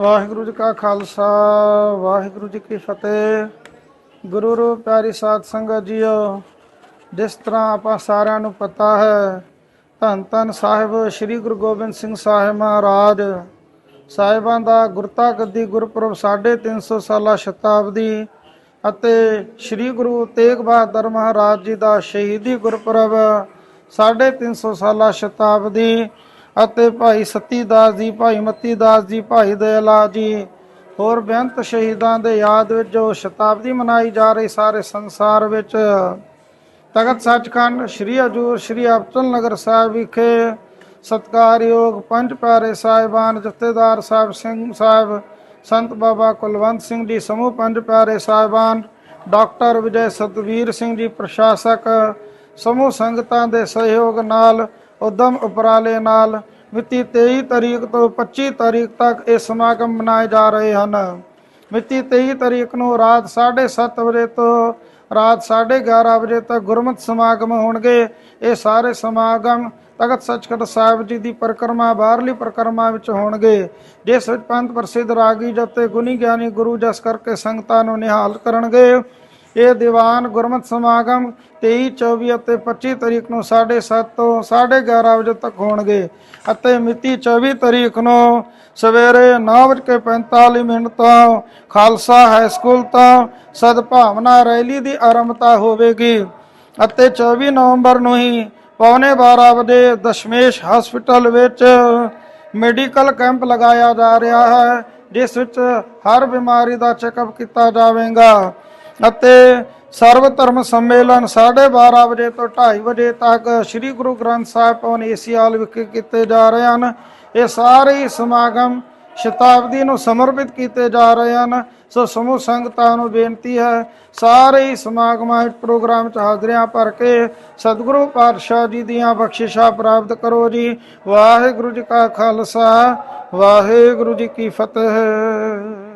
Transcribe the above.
ਵਾਹਿਗੁਰੂ ਜੀ ਕਾ ਖਾਲਸਾ, ਵਾਹਿਗੁਰੂ ਜੀ ਕੀ ਫਤਿਹ। ਗੁਰੂ ਰੂਪ ਪਿਆਰੀ ਸਾਧ ਸੰਗਤ ਜੀਓ, ਜਿਸ ਤਰ੍ਹਾਂ ਆਪਾਂ ਸਾਰਿਆਂ ਨੂੰ ਪਤਾ ਹੈ, ਧੰਨ ਧੰਨ ਸਾਹਿਬ ਸ੍ਰੀ ਗੁਰੂ ਗੋਬਿੰਦ ਸਿੰਘ ਸਾਹਿਬ ਮਹਾਰਾਜ। ਸਾਹਿਬਾਂ ਦਾ ਗੁਰਤਾ ਗੱਦੀ ਗੁਰਪੁਰਬ 350 ਸਾਲਾ ਸ਼ਤਾਬਦੀ ਅਤੇ ਸ੍ਰੀ ਗੁਰੂ ਤੇਗ ਬਹਾਦਰ ਮਹਾਰਾਜ ਜੀ ਦਾ ਸ਼ਹੀਦੀ ਗੁਰਪੁਰਬ 350 ਸਾਲਾ ਸ਼ਤਾਬਦੀ ਅਤੇ ਭਾਈ ਸਤੀ ਦਾਸ ਜੀ, ਭਾਈ ਮਤੀ ਦਾਸ ਜੀ, ਭਾਈ ਦਇਆਲਾ ਜੀ, ਹੋਰ ਬੇਅੰਤ ਸ਼ਹੀਦਾਂ ਦੇ ਯਾਦ ਵਿੱਚ ਜੋ ਸ਼ਤਾਬਦੀ ਮਨਾਈ ਜਾ ਰਹੀ ਸਾਰੇ ਸੰਸਾਰ ਵਿੱਚ। ਤਖਤ ਸੱਚਖੰਡ ਸ੍ਰੀ ਹਜੂਰ ਸ੍ਰੀ ਅਬਚਲ ਨਗਰ ਸਾਹਿਬ ਵਿਖੇ ਸਤਕਾਰਯੋਗ ਪੰਜ ਪਿਆਰੇ ਸਾਹਿਬਾਨ, ਜਥੇਦਾਰ ਸਾਹਿਬ, ਸਿੰਘ ਸਾਹਿਬ, ਸੰਤ ਬਾਬਾ ਕੁਲਵੰਤ ਸਿੰਘ ਜੀ ਸਮੂਹ ਪੰਜ ਪਿਆਰੇ ਸਾਹਿਬਾਨ, ਡਾਕਟਰ ਵਿਜੇ ਸਤਵੀਰ ਸਿੰਘ ਜੀ, ਪ੍ਰਸ਼ਾਸਕ ਸਮੂਹ ਸੰਗਤਾਂ ਦੇ ਸਹਿਯੋਗ ਨਾਲ ਉਦਮ ਉਪਰਾਲੇ ਨਾਲ ਮਿਤੀ 23 ਤਰੀਕ ਤੋਂ 25 ਤਰੀਕ ਤੱਕ ਇਹ ਸਮਾਗਮ ਮਨਾਏ ਜਾ ਰਹੇ ਹਨ। ਮਿਤੀ 23 ਤਰੀਕ ਨੂੰ ਰਾਤ 7:30 ਵਜੇ ਤੋਂ ਰਾਤ 11:30 ਵਜੇ ਤੱਕ ਗੁਰਮਤਿ ਸਮਾਗਮ ਹੋਣਗੇ। ਇਹ ਸਾਰੇ ਸਮਾਗਮ ਤਖਤ ਸੱਚਖੰਡ ਸਾਹਿਬ ਜੀ ਦੀ ਪਰਿਕਰਮਾ, ਬਾਹਰਲੀ ਪਰਿਕਰਮਾ ਵਿੱਚ ਹੋਣਗੇ। ਜਿਸ ਵਿੱਚ ਪੰਥ ਪ੍ਰਸਿੱਧ ਰਾਗੀ ਜਤੇ, ਗੁਣੀ ਗਿਆਨੀ ਗੁਰੂ ਜਸ ਕਰਕੇ ਸੰਗਤਾਂ ਨੂੰ ਨਿਹਾਲ ਕਰਨਗੇ। ਇਹ ਦੀਵਾਨ ਗੁਰਮਤਿ ਸਮਾਗਮ 23 24 ਅਤੇ 25 ਤਰੀਕ ਨੂੰ 7:30 ਤੋਂ 11:30 ਵਜੇ ਤੱਕ ਹੋਣਗੇ ਅਤੇ ਮਿਤੀ 24 ਤਰੀਕ ਨੂੰ ਸਵੇਰੇ 9:45 ਮਿੰਟ ਤੋਂ ਖਾਲਸਾ ਹਾਈ ਸਕੂਲ ਤੋਂ ਸਦਭਾਵਨਾ ਰੈਲੀ ਦੀ ਆਰੰਭਤਾ ਹੋਵੇਗੀ ਅਤੇ 24 ਨਵੰਬਰ ਨੂੰ ਹੀ ਪੌਣੇ 12 ਵਜੇ ਦਸ਼ਮੇਸ਼ ਹਸਪੀਟਲ ਵਿੱਚ ਮੈਡੀਕਲ ਕੈਂਪ ਲਗਾਇਆ ਜਾ ਰਿਹਾ ਹੈ, ਜਿਸ ਵਿੱਚ ਹਰ ਬਿਮਾਰੀ ਦਾ ਚੈੱਕਅਪ ਕੀਤਾ ਜਾਵੇਗਾ। ਅਤੇ ਸਰਵ ਧਰਮ ਸੰਮੇਲਨ 12:30 ਵਜੇ ਤੋਂ 2:30 ਵਜੇ ਤੱਕ ਸ੍ਰੀ ਗੁਰੂ ਗ੍ਰੰਥ ਸਾਹਿਬ ਭਵਨ ਏਸੀ ਹਾਲ ਵਿਖੇ ਕੀਤੇ ਜਾ ਰਹੇ ਹਨ। ਇਹ ਸਾਰੇ ਹੀ ਸਮਾਗਮ ਸ਼ਤਾਬਦੀ ਨੂੰ ਸਮਰਪਿਤ ਕੀਤੇ ਜਾ ਰਹੇ ਹਨ। ਸੋ ਸਮੂਹ ਸੰਗਤਾਂ ਨੂੰ ਬੇਨਤੀ ਹੈ, ਸਾਰੇ ਹੀ ਸਮਾਗਮਾਂ ਵਿੱਚ ਪ੍ਰੋਗਰਾਮ 'ਚ ਹਾਜ਼ਰੀਆਂ ਭਰ ਕੇ ਸਤਿਗੁਰੂ ਪਾਤਸ਼ਾਹ ਜੀ ਦੀਆਂ ਬਖਸ਼ਿਸ਼ਾਂ ਪ੍ਰਾਪਤ ਕਰੋ ਜੀ। ਵਾਹਿਗੁਰੂ ਜੀ ਕਾ ਖਾਲਸਾ, ਵਾਹਿਗੁਰੂ ਜੀ ਕੀ ਫਤਿਹ।